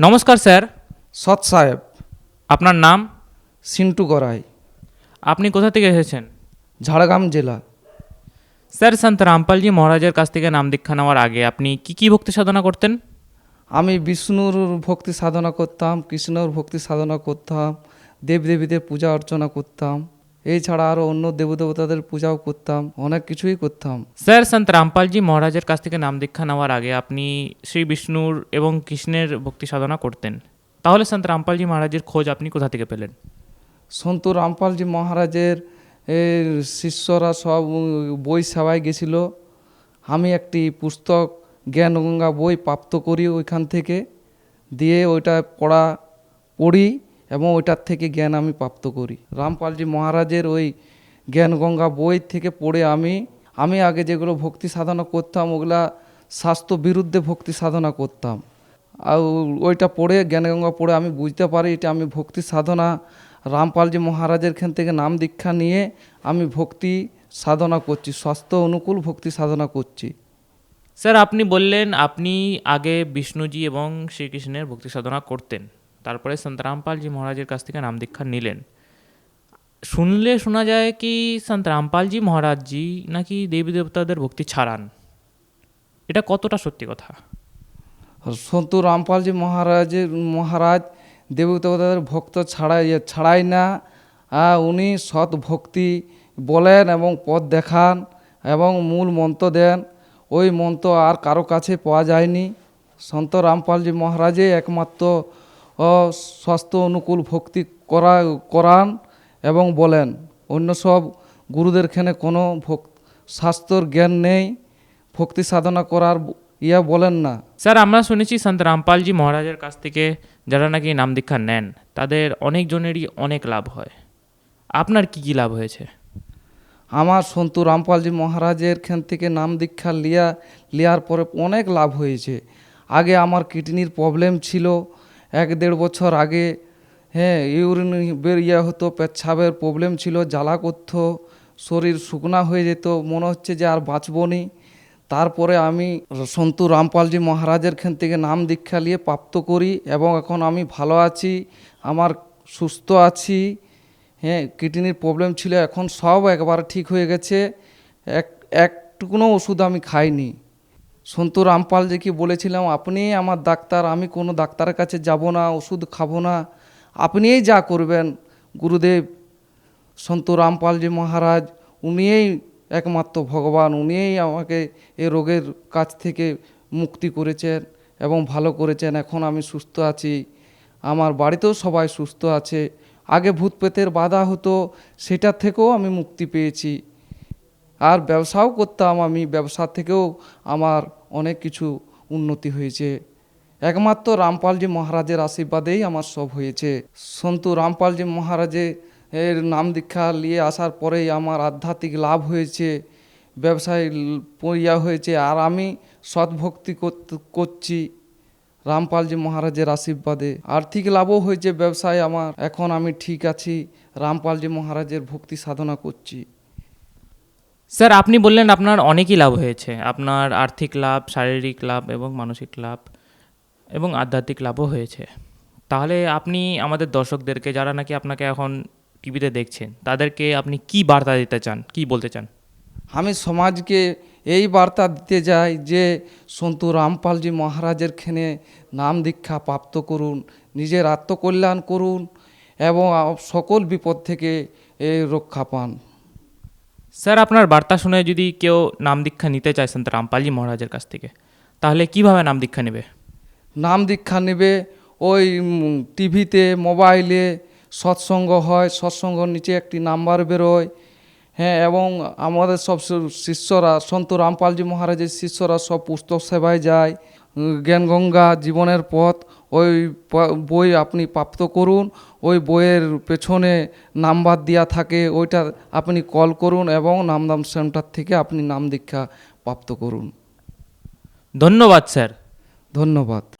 নমস্কার স্যার। সৎ সাহেব। আপনার নাম? সিন্টু গড়াই। আপনি কোথা থেকে এসেছেন? ঝাড়গ্রাম জেলা। স্যার সন্ত রামপালজি মহারাজের কাছ থেকে নাম দীক্ষা নেওয়ার আগে আপনি কি কি ভক্তি সাধনা করতেন? আমি বিষ্ণুর ভক্তি সাধনা করতাম কৃষ্ণর ভক্তি সাধনা করতাম দেবদেবীদের পূজা অর্চনা করতাম। এছাড়া আরও অন্য দেবদেবতাদের পূজাও করতাম অনেক কিছুই করতাম। স্যার সন্ত রামপালজি মহারাজের কাছ থেকে নাম দীক্ষা নেওয়ার আগে আপনি শ্রী বিষ্ণুর এবং কৃষ্ণের ভক্তি সাধনা করতেন। তাহলে সন্ত রামপালজি মহারাজের খোঁজ আপনি কোথা থেকে পেলেন? সন্তু রামপালজি মহারাজের শিষ্যরা সব বই সেবায় গেছিল। আমি একটি পুস্তক জ্ঞানগঙ্গা বই প্রাপ্ত করি ওইখান থেকে দিয়ে ওইটা পড়া পড়ি। এবং ওইটার থেকে জ্ঞান আমি প্রাপ্ত করি। রামপালজি মহারাজের ওই জ্ঞানগঙ্গা বই থেকে পড়ে আমি আমি আগে যেগুলো ভক্তি সাধনা করতাম, ওগুলা স্বাস্থ্য বিরুদ্ধে ভক্তি সাধনা করতাম। আর ওইটা পড়ে, জ্ঞানগঙ্গা পড়ে আমি বুঝতে পারি এটা আমি ভক্তি সাধনা, রামপালজি মহারাজের খান থেকে নাম দীক্ষা নিয়ে আমি ভক্তি সাধনা করছি, স্বাস্থ্য অনুকূল ভক্তি সাধনা করছি। স্যার, আপনি বললেন আপনি আগে বিষ্ণুজি এবং শ্রীকৃষ্ণের ভক্তি সাধনা করতেন। তারপরে সন্ত রামপালজি মহারাজের কাছ থেকে নাম দীক্ষা নিলেন। শুনলে শোনা যায় কি সন্ত রামপালজি মহারাজজি নাকি দেবী দেবতাদের ভক্তি ছাড়ান? এটা কতটা সত্যি কথা? সন্তু রামপালজি মহারাজের, মহারাজ দেবী দেবতাদের ভক্ত ছাড়াই ছাড়াই না উনি সৎ ভক্তি বলেন এবং পথ দেখান এবং মূল মন্ত্র দেন। ওই মন্ত্র আর কারও কাছে পাওয়া যায়নি। সন্ত রামপালজি মহারাজে একমাত্র স্বাস্থ্য অনুকূল ভক্তি করা করান এবং বলেন অন্য সব গুরুদের খেনে কোনো ভক স্বাস্থ্যর জ্ঞান নেই ভক্তি সাধনা করার ইয়া বলেন না। স্যার আমরা শুনেছি সন্ত রামপালজি মহারাজের কাছ থেকে যারা নাকি নাম দীক্ষা নেন তাদের অনেকজনেরই অনেক লাভ হয়। আপনার কি কি লাভ হয়েছে? আমার সন্তু রামপালজি মহারাজের খান থেকে নাম দীক্ষা লিয়া লিয়ার পরে অনেক লাভ হয়েছে। আগে আমার কিডনির প্রবলেম ছিল এক দেড় বছর আগে হ্যাঁ ইউরিন বের ইয়ে হতো পেচ্ছাবের প্রবলেম ছিল, জ্বালা করতো, শরীর শুকনা হয়ে যেত, মনে হচ্ছে যে আর বাঁচবো নি। তারপরে আমি সন্তু রামপালজি মহারাজের খান থেকে নাম দীক্ষা নিয়ে প্রাপ্ত করি এবং এখন আমি ভালো আছি, আমার সুস্থ আছি হ্যাঁ কিডনির প্রবলেম ছিল, এখন সব একবার ঠিক হয়ে গেছে, এক একটুকুনো ওষুধ আমি খাইনি। সন্তু রামপাল যে কি বলেছিলাম আপনিই আমার ডাক্তার, আমি কোনো ডাক্তারের কাছে যাব না, ওষুধ খাব না। আপনিই যা করবেন, গুরুদেব, সন্তু রামপালজি মহারাজ, উনিই একমাত্র ভগবান, উনিই আমাকে এ রোগের কাছ থেকে মুক্তি করেছেন এবং ভালো করেছেন। এখন আমি সুস্থ আছি। আমার বাড়িতেও সবাই সুস্থ আছে। আগে ভূত পেতের বাধা হতো সেটার থেকেও আমি মুক্তি পেয়েছি। আর ব্যবসাও করতাম আমি, ব্যবসা থেকেও আমার অনেক কিছু উন্নতি হয়েছে। একমাত্র রামপালজি মহারাজের আশীর্বাদেই আমার সব হয়েছে। সন্তু রামপালজি মহারাজে এর নাম দীক্ষা নিয়ে আসার পরেই আমার আধ্যাত্মিক লাভ হয়েছে, ব্যবসায় ইয়া হয়েছে, আর আমি সৎভক্তি করছি রামপালজি মহারাজের আশীর্বাদে। আর্থিক লাভও হয়েছে ব্যবসায় আমার, এখন আমি ঠিক আছি, রামপালজি মহারাজের ভক্তি সাধনা করছি। স্যার, আপনি বললেন আপনার অনেকই লাভ হয়েছে। আপনার আর্থিক লাভ, শারীরিক লাভ এবং মানসিক লাভ এবং আধ্যাত্মিক লাভও হয়েছে। তাহলে আপনি আমাদের দর্শকদেরকে, যারা নাকি আপনাকে এখন টিভিতে দেখছেন, তাদেরকে আপনি কি বার্তা দিতে চান? কি বলতে চান? আমি সমাজকে এই বার্তা দিতে যাই যে, সন্তু রামপালজি মহারাজের খেনে নাম দীক্ষা প্রাপ্ত করুন, নিজের আত্মকল্যাণ করুন এবং সকল বিপদ থেকে রক্ষা পান। স্যার, আপনার বার্তা শুনে যদি কেউ নাম দীক্ষা নিতে চাইছেন রামপালজি মহারাজের কাছ থেকে, তাহলে কীভাবে নাম দীক্ষা নেবে? নাম দীক্ষা নেবে ওই টিভিতে, মোবাইলে, সৎসঙ্গ হয় সৎসঙ্গ নিচে একটি নাম্বার বেরোয়। হ্যাঁ এবং আমাদের সব শিষ্যরা, সন্ত রামপালজি মহারাজের শিষ্যরা সব পুস্তক সেবায় যায়। জ্ঞানগঙ্গা জীবনের পথ ওই বই আপনি প্রাপ্ত করুন ওই বইয়ের পেছনে নাম্বার দেওয়া থাকে ওইটা আপনি কল করুন এবং নামদাম সেন্টার থেকে আপনি নাম দীক্ষা প্রাপ্ত করুন। ধন্যবাদ স্যার। ধন্যবাদ।